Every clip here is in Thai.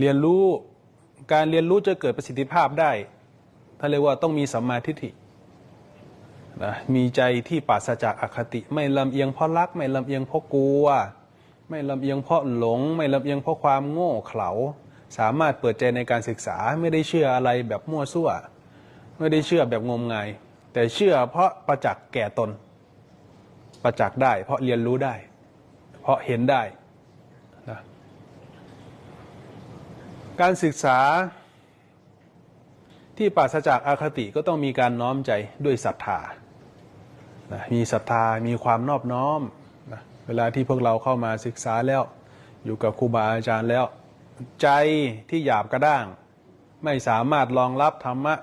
เรียนรู้การเรียนรู้จะเกิดประสิทธิภาพได้ท่านเรียกว่าต้องมีสัมมาทิฏฐินะมีใจที่ปราศจากอคติ ไม่ลำเอียงเพราะรัก ไม่ลำเอียงเพราะกลัว ไม่ลำเอียงเพราะหลง ไม่ลำเอียงเพราะความโง่เขลา สามารถเปิดใจในการศึกษาไม่ได้เชื่ออะไรแบบมั่วซั่ว ไม่ได้เชื่อแบบงมงาย แต่เชื่อเพราะประจักษ์แก่ตน ประจักษ์ได้ เพราะเรียนรู้ได้ เพราะเห็นได้นะ การศึกษาที่ปราศจากอาคติก็ต้องมีการน้อมใจด้วยศรัทธานะมีศรัทธา มีความนอบน้อมนะเวลาที่พวกเราเข้ามาศึกษาแล้ว อยู่กับครูบาอาจารย์แล้ว ใจที่หยาบกระด้าง ไม่สามารถรองรับธรรมะ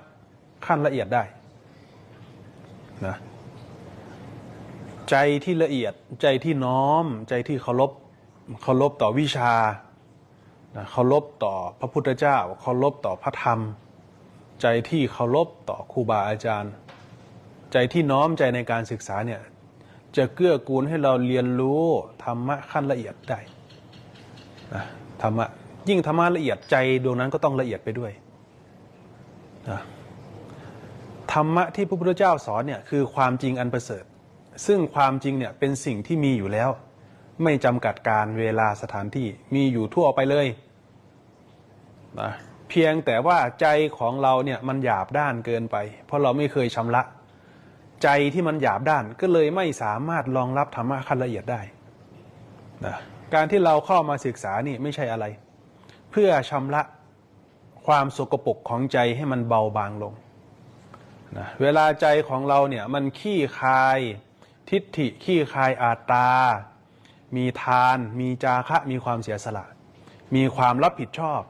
ขั้นละเอียดได้นะใจที่ละเอียดใจที่น้อม ใจที่เคารพเคารพต่อวิชา นะเคารพต่อพระพุทธเจ้าเคารพต่อพระธรรม ใจที่เคารพต่อครูบาอาจารย์ ใจที่น้อมใจในการศึกษาเนี่ยจะเกื้อกูลให้เราเรียนรู้ธรรมะขั้นละเอียดได้นะธรรมะยิ่งธรรมะละเอียดใจดวงนั้นก็ต้องละเอียดไปด้วยนะธรรมะที่พระพุทธเจ้าสอนเนี่ยคือความจริงอันประเสริฐ ซึ่งความจริงเนี่ยเป็นสิ่งที่มีอยู่แล้ว ไม่จำกัดการเวลาสถานที่มีอยู่ทั่วไปเลย นะเพียงแต่ว่าใจของเราเนี่ยมันหยาบด้านเกินไป เพราะเราไม่เคยชำระ ใจที่มันหยาบด้านก็เลยไม่สามารถรองรับธรรมะขั้นละเอียดได้นะการที่เราเข้ามาศึกษานี่ไม่ใช่อะไร เพื่อชำระความสกปรกของใจให้มันเบาบางลงนะเวลาใจของเราเนี่ยมันขี้คายทิฏฐิขี้คายอาตตามีทาน มีจาคะ มีความเสียสละ มีความรับผิดชอบ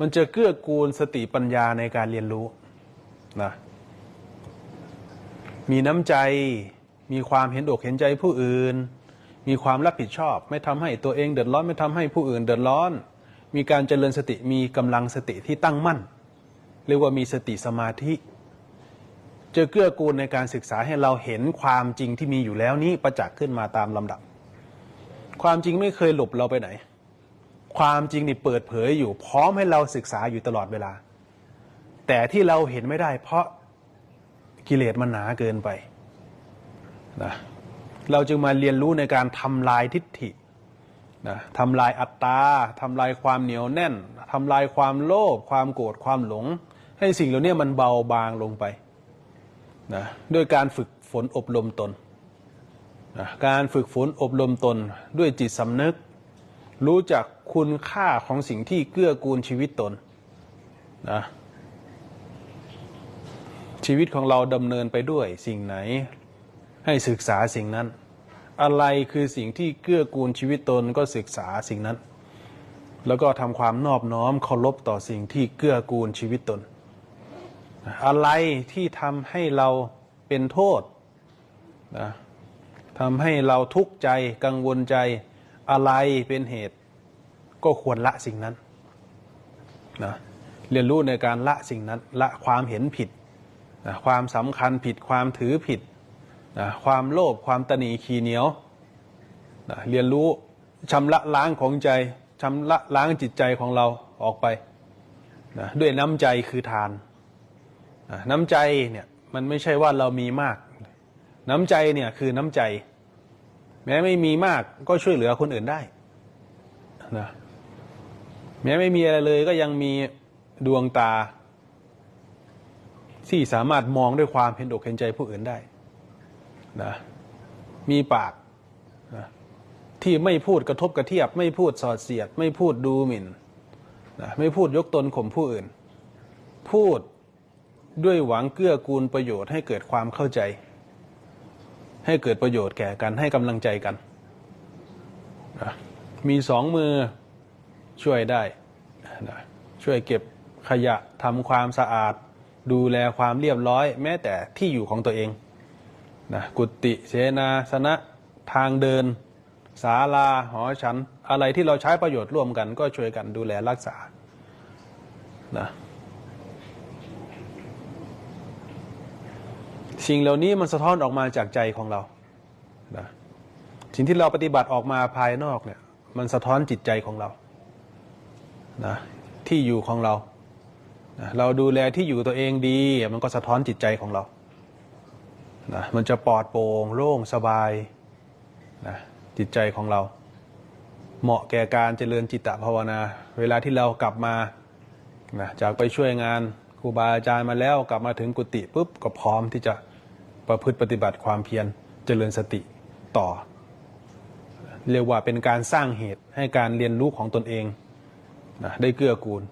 มันจะเกื้อกูลสติปัญญาในการเรียนรู้นะมีน้ำใจ มีความเห็นอกเห็นใจผู้อื่น มีความรับผิดชอบ ไม่ทำให้ตัวเองเดือดร้อนไม่ทำให้ผู้อื่นเดือดร้อน มีการเจริญสติมีกำลังสติที่ตั้งมั่น เรียกว่ามีสติสมาธิจะเกื้อกูลในการศึกษาให้เราเห็นความจริงที่มีอยู่แล้วนี้ประจักษ์ขึ้นมาตามลำดับ ความจริงไม่เคยหลบเราไปไหน ความจริงนี่เปิดเผยอยู่พร้อมให้เราศึกษาอยู่ตลอดเวลา แต่ที่เราเห็นไม่ได้ เพราะกิเลสมันหนาเกินไปนะเราจึงมาเรียนรู้ในการทำลายทิฏฐินะทำลายอัตตาทำลายความเหนียวแน่นทำลายความโลภความโกรธความหลง ให้สิ่งเหล่านี้มันเบาบางลงไปนะด้วยการฝึกฝนอบรมตนนะการฝึกฝนอบรมตนด้วยจิตสำนึก รู้จักคุณค่าของสิ่งที่เกื้อกูลชีวิตตนนะชีวิตของเราดำเนินไปด้วยสิ่งไหนให้ศึกษาสิ่งนั้น อะไรคือสิ่งที่เกื้อกูลชีวิตตนก็ศึกษาสิ่งนั้น แล้วก็ทำความนอบน้อมเคารพต่อสิ่งที่เกื้อกูลชีวิตตน อะไรที่ทำให้เราเป็นโทษนะทำให้เราทุกข์ใจกังวลใจ อะไรเป็นเหตุ ก็ควรละสิ่งนั้นนะเรียนรู้ในการละสิ่งนั้นละความเห็นผิดนะความสำคัญผิดความถือผิดนะความโลภความตนีขีเหนียวนะเรียนรู้ชำระล้างของใจชำระล้างจิตใจของเราออกไปนะด้วยน้ำใจคือทานนะน้ำใจเนี่ยมันไม่ใช่ว่าเรามีมาก น้ำใจเนี่ยคือน้ำใจ แม้ไม่มีมากก็ช่วยเหลือคนอื่นได้นะแม้ไม่มีอะไรเลยก็ยังมีดวงตา ที่สามารถมองด้วยความเห็นอกเห็นใจผู้อื่นได้นะมีปากนะที่ไม่พูดกระทบกระเทียบ ไม่พูดสอดเสียด ไม่พูดดูหมิ่นนะไม่พูดยกตนข่มผู้อื่น พูดด้วยหวังเกื้อกูลประโยชน์ให้เกิดความเข้าใจ ให้เกิดประโยชน์แก่กันให้กำลังใจกันนะมีสองมือช่วยได้นะช่วยเก็บขยะทำความสะอาด ดูแลความเรียบร้อย แม้แต่ที่อยู่ของตัวเองนะกุฏิเสนาสนะทางเดินศาลาหอฉัน อะไรที่เราใช้ประโยชน์ร่วมกัน ก็ช่วยกันดูแลรักษานะ สิ่งเหล่านี้มันสะท้อนออกมาจากใจของเรานะสิ่งที่เราปฏิบัติออกมาภายนอกเนี่ย มันสะท้อนจิตใจของเรานะที่อยู่ของเรานะเราดูแลที่อยู่ตัวเองดี มันก็สะท้อนจิตใจของเรานะมันจะปลอดโปร่งโล่งสบายนะจิตใจของเรา เหมาะแก่การเจริญจิตตภาวนา เวลาที่เรากลับมานะจากไปช่วยงานครูบาอาจารย์มาแล้วกลับมาถึงกุฏิปุ๊บก็พร้อมที่จะ ประพฤติปฏิบัติความเพียรเจริญสติต่อ เรียกว่าเป็นการสร้างเหตุให้การเรียนรู้ของตนเองนะได้เกื้อกูล